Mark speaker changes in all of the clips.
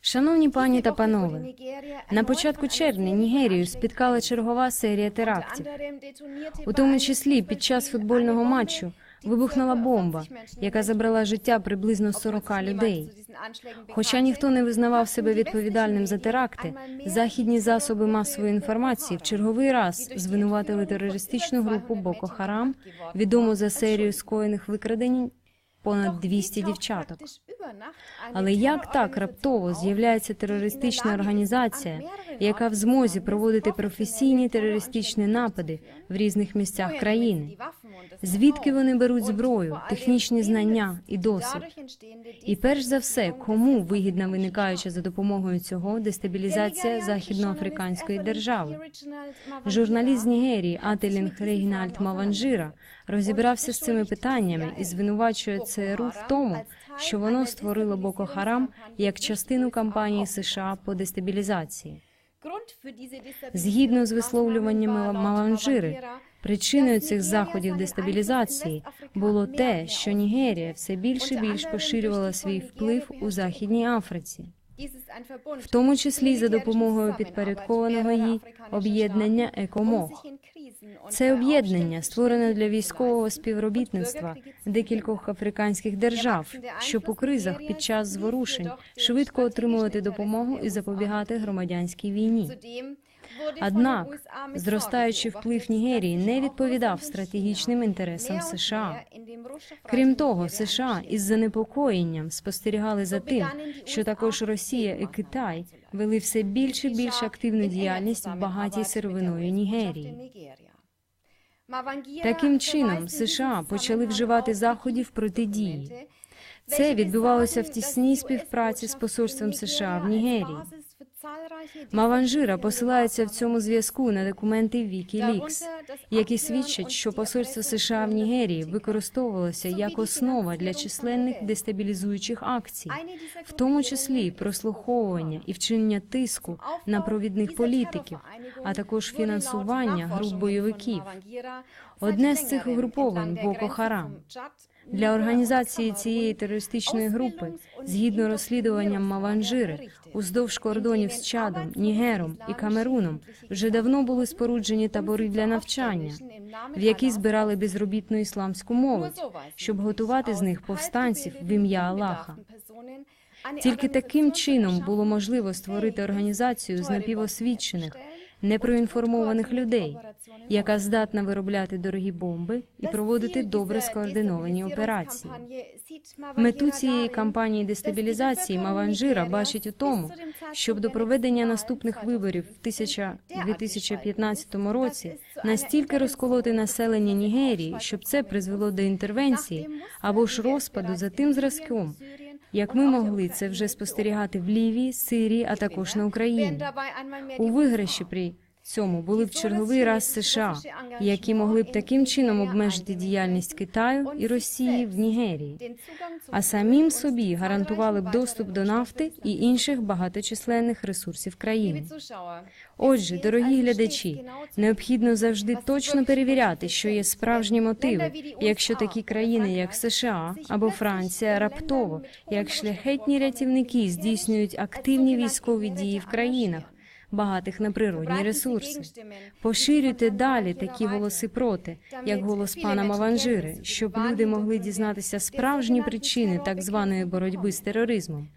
Speaker 1: Шановні пані та панове, на початку червня Нігерію спіткала чергова серія терактів. У тому числі під час футбольного матчу вибухнула бомба, яка забрала життя приблизно 40 людей. Хоча ніхто не визнавав себе відповідальним за теракти, західні засоби масової інформації в черговий раз звинуватили терористичну групу Боко Харам, відому за серію скоєних викрадень понад 200 дівчаток. Але як так раптово з'являється терористична організація, яка в змозі проводити професійні терористичні напади в різних місцях країни? Звідки вони беруть зброю, технічні знання і досвід? І перш за все, кому вигідна виникаюча за допомогою цього дестабілізація західноафриканської держави? Журналіст з Нігерії Ателінг Регінальд Маванжира розібрався з цими питаннями і звинувачує ЦРУ в тому, що воно створило Боко Харам як частину кампанії США по дестабілізації.
Speaker 2: Згідно з висловлюваннями Маланжири,
Speaker 1: Причиною цих заходів дестабілізації було те, що Нігерія все більше і більш поширювала свій вплив у Західній Африці, в тому числі за допомогою підпорядкованого їй об'єднання ЕКОМОГ. Це об'єднання створене для військового співробітництва декількох африканських держав, щоб у кризах під час зворушень швидко отримувати допомогу і запобігати громадянській війні.
Speaker 2: Однак зростаючий вплив Нігерії не відповідав стратегічним інтересам США.
Speaker 1: Крім того, США із занепокоєнням спостерігали за тим, що також Росія і Китай вели все більше і більш активну діяльність в багатій сировиною Нігерії.
Speaker 2: Таким чином, США почали вживати заходів протидії. Це відбувалося в тісній співпраці з посольством США в Нігерії.
Speaker 1: Маванжира посилається в цьому зв'язку на документи Wikileaks, які свідчать, що посольство США в Нігерії використовувалося як основа для численних дестабілізуючих акцій, в тому числі прослуховування і вчинення тиску на провідних політиків, а також фінансування груп бойовиків. Одне з цих угруповань Боко Харам. Для організації цієї терористичної групи, згідно розслідуванням Маванжири, уздовж кордонів з Чадом, Нігером і Камеруном вже давно були споруджені табори для навчання, в які збирали безробітну ісламську молодь, щоб готувати з них повстанців в ім'я Аллаха. Тільки таким чином було можливо створити організацію з напівосвідчених, непроінформованих людей, яка здатна виробляти дорогі бомби і проводити добре скоординовані операції. Мету цієї кампанії дестабілізації Маванжира бачить у тому, щоб до проведення наступних виборів в 2015 році настільки розколоти населення Нігерії, щоб це призвело до інтервенції або ж розпаду за тим зразком, як ми могли це вже спостерігати в Лівії, Сирії, а також на Україні. У виграші при цьому були б черговий раз США, які могли б таким чином обмежити діяльність Китаю і Росії в Нігерії, а самим собі гарантували б доступ до нафти і інших багаточисленних ресурсів країни. Отже, дорогі глядачі, необхідно завжди точно перевіряти, що є справжні мотиви, якщо такі країни, як США або Франція, раптово, як шляхетні рятівники, здійснюють активні військові дії в країнах. Багатих на природні ресурси поширюйте далі такі голоси проти, як голос пана Маванжири, щоб люди могли дізнатися справжні причини так званої боротьби з тероризмом.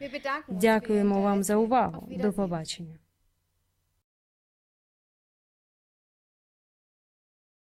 Speaker 1: Дякуємо вам за увагу. До побачення.